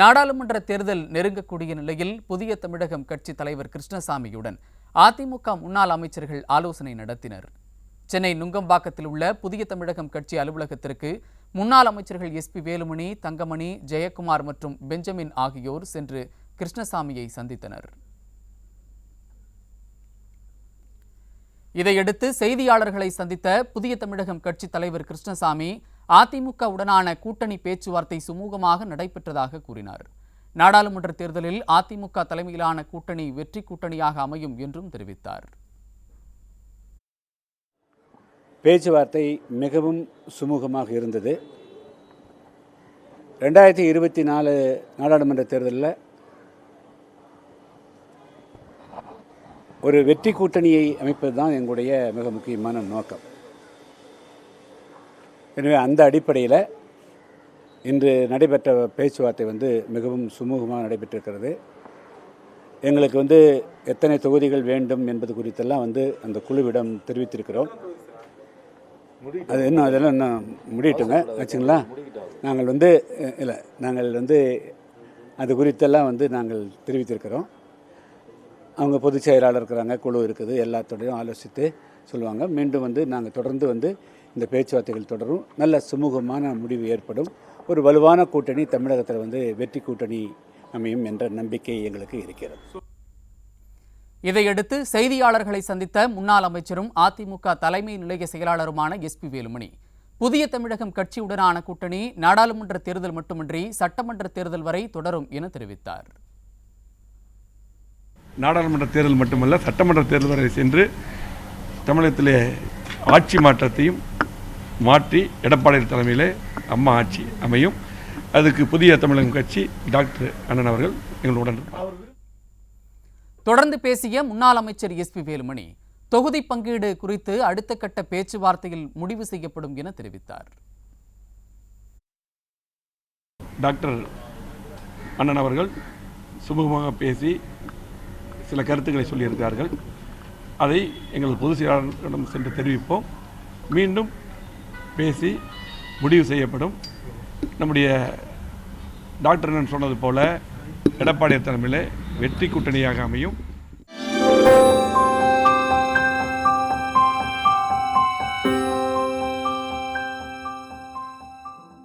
நாடாளுமன்ற தேர்தல் நெருங்கக்கூடிய நிலையில் புதிய தமிழகம் கட்சி தலைவர் கிருஷ்ணசாமியுடன் அதிமுக முன்னாள் அமைச்சர்கள் ஆலோசனை நடத்தினர். சென்னை நுங்கம்பாக்கத்தில் உள்ள புதிய தமிழகம் கட்சி அலுவலகத்திற்கு முன்னாள் அமைச்சர்கள் எஸ்பி வேலுமணி தங்கமணி ஜெயக்குமார் மற்றும் பெஞ்சமின் ஆகியோர் சென்று கிருஷ்ணசாமியை சந்தித்தனர். இதையடுத்து செய்தியாளர்களை சந்தித்த புதிய தமிழகம் கட்சி தலைவர் கிருஷ்ணசாமி அதிமுக உடனான கூட்டணி பேச்சுவார்த்தை சுமூகமாக நடைபெற்றதாக கூறினார். நாடாளுமன்ற தேர்தலில் அதிமுக தலைமையிலான கூட்டணி வெற்றி கூட்டணியாக அமையும் என்றும் தெரிவித்தார். பேச்சுவார்த்தை மிகவும் சுமூகமாக இருந்தது. ரெண்டாயிரத்தி இருபத்தி நாலு நாடாளுமன்ற தேர்தலில் ஒரு வெற்றி கூட்டணியை அமைப்பது தான் எங்களுடைய மிக முக்கியமான நோக்கம். எனவே அந்த அடிப்படையில் இன்று நடைபெற்ற பேச்சுவார்த்தை வந்து மிகவும் சுமூகமாக நடைபெற்றிருக்கிறது. எங்களுக்கு வந்து எத்தனை தொகுதிகள் வேண்டும் என்பது குறித்தெல்லாம் வந்து அந்த குழுவிடம் தெரிவித்திருக்கிறோம். அது இன்னும் அதெல்லாம் இன்னும் முடியட்டுங்க வச்சுங்களா நாங்கள் வந்து இல்லை நாங்கள் வந்து அது குறித்தெல்லாம் வந்து நாங்கள் தெரிவித்திருக்கிறோம். அவங்க பொதுச் செயலாளர் இருக்கிறாங்க குழு இருக்குது எல்லாத்தோடையும் ஆலோசித்து சொல்லுவாங்க. மீண்டும் வந்து நாங்கள் தொடர்ந்து வந்து இந்த பேச்சுவார்த்தைகள் தொடரும். நல்ல சுமூகமான முடிவு ஏற்படும். ஒரு வலுவான கூட்டணி தமிழகத்தில் வந்து வெற்றி கூட்டணி அமையும் என்ற நம்பிக்கை எங்களுக்கு இருக்கிறது. இதையடுத்து செய்தியாளர்களை சந்தித்த முன்னாள் அமைச்சரும் அதிமுக தலைமை நிலைய செயலாளருமான எஸ்பி வேலுமணி புதிய தமிழகம் கட்சியுடனான கூட்டணி நாடாளுமன்ற தேர்தல் மட்டுமின்றி சட்டமன்ற தேர்தல் வரை தொடரும் என தெரிவித்தார். நாடாளுமன்ற தேர்தல் மட்டுமல்ல சட்டமன்ற தேர்தல் வரை சென்று தமிழகத்திலே ஆட்சி மாற்றத்தையும் மாற்றி எடப்பாடி தலைமையிலே அம்மா ஆட்சி அமையும். அதுக்கு புதிய தமிழகம் கட்சி டாக்டர் அண்ணன் அவர்கள் எங்களுடன் தொடர்ந்து பேசிய முன்னாள் அமைச்சர் எஸ்பி வேலுமணி தொகுதி பங்கீடு குறித்து அடுத்த கட்ட பேச்சுவார்த்தையில் முடிவு செய்யப்படும் என தெரிவித்தார். டாக்டர் அண்ணன் அவர்கள் சுமூகமாக பேசி சில கருத்துக்களை சொல்லியிருக்கிறார்கள். அதை எங்கள் பொதுச் செயலாளரிடம் சென்று தெரிவிப்போம். மீண்டும் பேசி முடிவு செய்யப்படும். நம்முடைய டாக்டர் சொன்னது போல எடப்பாடி தலைமையில் வெற்றி கூட்டணியாக அமையும்.